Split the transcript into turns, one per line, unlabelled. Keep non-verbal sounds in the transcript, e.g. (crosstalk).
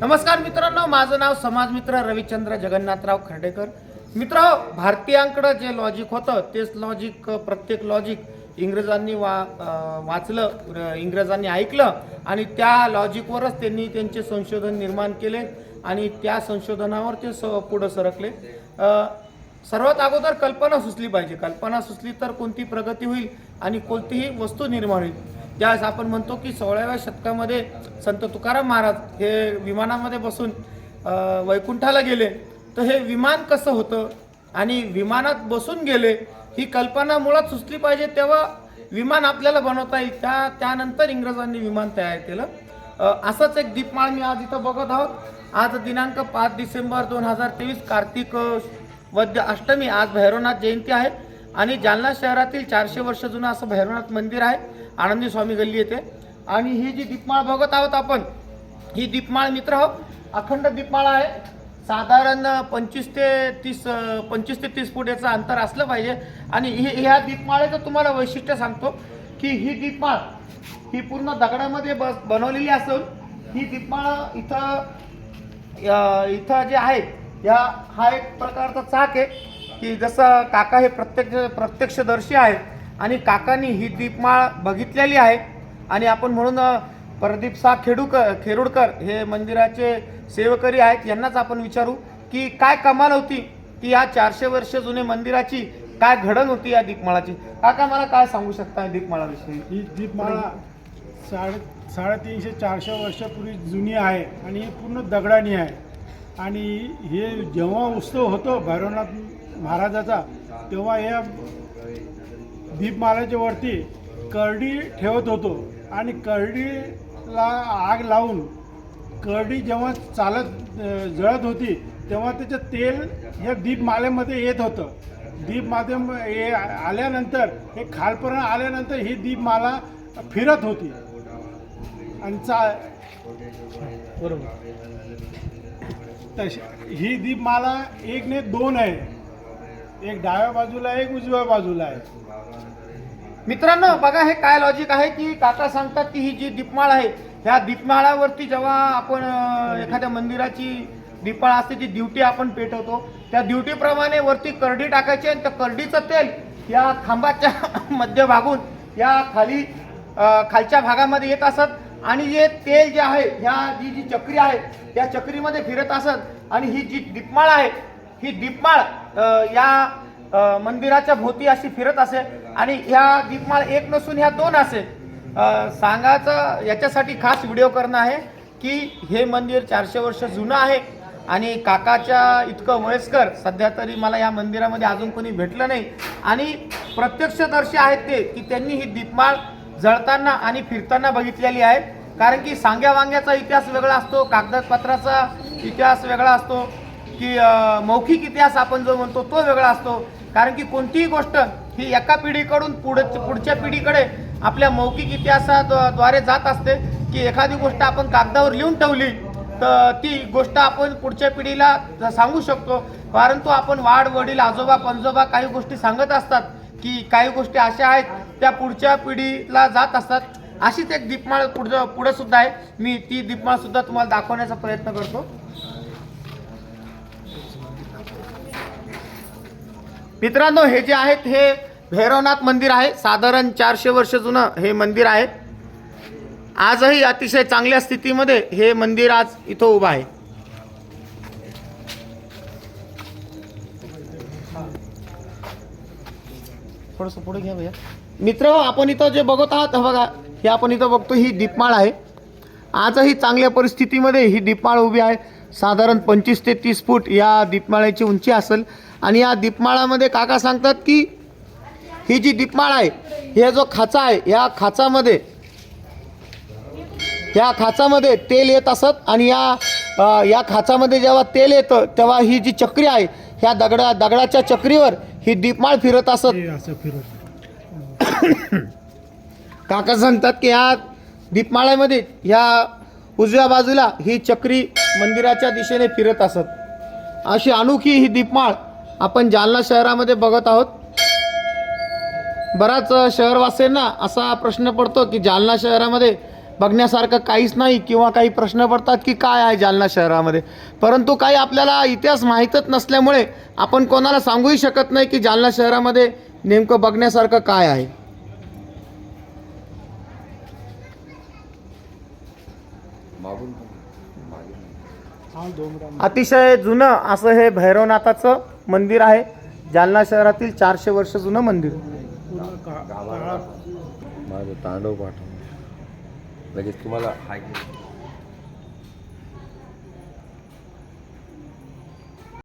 नमस्कार मित्रांनो माझं नाव समाजमित्र रविचंद्र जगन्नाथराव खर्डेकर. मित्र भारतीयांकडं जे लॉजिक होतं तेच लॉजिक प्रत्येक लॉजिक इंग्रजांनी वा वाचलं इंग्रजांनी ऐकलं आणि त्या लॉजिकवरच त्यांनी त्यांचे संशोधन निर्माण केले आणि त्या संशोधनावर ते स पुढं सरकले. सर्वात अगोदर कल्पना सुचली पाहिजे. कल्पना सुचली तर कोणती प्रगती होईल आणि कोणतीही वस्तू निर्माण होईल. ज्यावेळेस आपण म्हणतो की सोळाव्या शतकामध्ये संत तुकाराम महाराज हे विमानामध्ये बसून वैकुंठाला गेले. तर हे विमान कसं होतं? आणि विमानात बसून गेले ही कल्पना मुळात सुचली पाहिजे तेव्हा विमान आपल्याला बनवता येईल. त्या त्यानंतर इंग्रजांनी विमान तयार केलं. असंच एक दीपमाळ मी आज इथं बघत आहोत. आज दिनांक पाच डिसेंबर दोन हजार तेवीस कार्तिक वद्य अष्टमी. आज भैरवनाथ जयंती आहे. आणि जालना शहरातील चारशे वर्ष जुनं असं भैरवनाथ मंदिर आहे. आनंदी स्वामी गल्ली येथे. आणि ही जी दीपमाळ बघत आहोत आपण ही दीपमाळ मित्र हो अखंड दीपमाळ आहे. साधारण पंचवीस ते तीस पंचवीस ते तीस फूट याचं अंतर असलं पाहिजे. आणि ही ह्या दीपमाळेचं तुम्हाला वैशिष्ट्य सांगतो की ही दीपमाळ ही पूर्ण दगडामध्ये बस बनवलेली असून ही दीपमाळ इथं इथं जे आहे या हा एक प्रकारचा चाक आहे. की जसं काका हे प्रत्यक्ष प्रत्यक्षदर्शी आहेत आणि काकांनी ही दीपमाळ बघितलेली आहे आणि आपण म्हणून प्रदीप सा खेडूकर खेरुडकर हे मंदिराचे सेवकरी आहेत यांनाच आपण विचारू की काय कमाल होती की या चारशे वर्ष जुने मंदिराची काय घडण होती या दीपमाळाची. काका मला काय सांगू शकता दीपमाळाविषयी?
ही दीपमाळा साडे साडेतीनशे चारशे वर्षापूर्वी जुनी आहे आणि ही पूर्ण दगडानी आहे. आणि हे जेव्हा उत्सव होतो भैरवनाथ महाराजाचा तेव्हा या दीपमाळ्याच्या वरती करडी ठेवत होतो. आणि करडीला आग लावून करडी जेव्हा चालत जळत होती तेव्हा त्याचं तेल या दीपमालेमध्ये येत होतं. दीपमाध्यम हे आल्यानंतर हे खालपर्यंत आल्यानंतर ही दीपमाला फिरत होती. आणि चा
बरोबर.
तशी ही दीपमाला एक ने दोन आहे. एक डाव्या बाजूला एक उजव्या बाजूला आहे.
मित्रांनो बघा हे काय लॉजिक आहे की काका सांगतात की ही जी दीपमाळ आहे ह्या दीपमाळावरती जेव्हा आपण अं, एखाद्या मंदिराची दीपमाळ असते ती ड्युटी आपण पेटवतो त्या ड्युटीप्रमाणे वरती करडी टाकायची आणि त्या करडीचं तेल या खांबाच्या (laughs) मध्यभागून या खाली अं, खालच्या भागामध्ये येत असत आणि हे तेल जे आहे ह्या जी जी चक्री आहे त्या चक्रीमध्ये फिरत असत आणि ही जी दीपमाळ आहे ही दीपमाळ या मंदिराच्या भोवती अशी फिरत असे आणि ह्या दीपमाळ एक नसून ह्या दोन असे सांगायचं याच्यासाठी खास व्हिडिओ करणं आहे की हे मंदिर चारशे वर्ष जुनं आहे आणि काकाच्या इतकं वयस्कर सध्या तरी मला या मंदिरामध्ये अजून कोणी भेटलं नाही. आणि प्रत्यक्षदर्शी आहेत ते की त्यांनी ही दीपमाळ जळताना आणि फिरताना बघितलेली आहे. कारण की सांग्या वांग्याचा इतिहास वेगळा असतो कागदपत्राचा इतिहास वेगळा असतो. की मौखिक इतिहास आपण जो म्हणतो तो वेगळा असतो. कारण की कोणतीही गोष्ट ही एका पिढीकडून पुढ पुढच्या पिढीकडे आपल्या मौखिक इतिहासाद्वारे जात असते की एखादी गोष्ट आपण कागदावर लिहून ठेवली तर ती गोष्ट आपण पुढच्या पिढीला सांगू शकतो. परंतु आपण वाढ वडील आजोबा पंजोबा काही गोष्टी सांगत असतात की काही गोष्टी अशा आहेत त्या पुढच्या पिढीला जात असतात. अशीच एक दीपमाळ पुढं पुढंसुद्धा आहे. मी ती दीपमाळसुद्धा तुम्हाला दाखवण्याचा प्रयत्न करतो. मित्रांनो हे जे आहेत हे भैरवनाथ मंदिर आहे. साधारण चारशे वर्ष जुनं हे मंदिर आहे. आजही अतिशय चांगल्या स्थितीमध्ये हे मंदिर आज इथं उभं आहे. थोडस पुढे घ्या भैया. मित्र आपण इथं जे बघत आहात बघा हे आपण इथं बघतो ही दीपमाळ आहे. आजही चांगल्या परिस्थितीमध्ये ही दीपमाळ उभी आहे. साधारण पंचवीस ते तीस फूट या दीपमाळ्याची उंची असेल. आणि या दीपमाळामध्ये काका सांगतात की ही जी दीपमाळ आहे हे जो खाचा आहे या खाचामध्ये या खाचामध्ये तेल येत असत आणि या या खाचामध्ये जेव्हा तेल येतं तेव्हा ही जी चक्री आहे ह्या दगडा दगडाच्या चक्रीवर ही दीपमाळ फिरत असत. काका सांगतात की ह्या दीपमाळ्यामध्ये ह्या उजव्या बाजूला ही चक्री मंदिराच्या दिशेने फिरत असत. अशी अनोखी ही दीपमाळ आपण जालना शहरामध्ये बघत आहोत. बराच शहरवासियांना असा प्रश्न पडतो की जालना शहरामध्ये बघण्यासारखं काहीच नाही किंवा काही प्रश्न पडतात की काय आहे जालना शहरामध्ये? परंतु काही आपल्याला इतिहास माहीतच नसल्यामुळे आपण कोणाला सांगूही शकत नाही की जालना शहरामध्ये नेमकं बघण्यासारखं काय आहे. अतिशय जुनं असं हे भैरवनाथाचं मंदिर आहे. जालना शहरातील चारशे वर्ष जुनं मंदिर.
माझं तांडव पाठव लगेच तुम्हाला हाय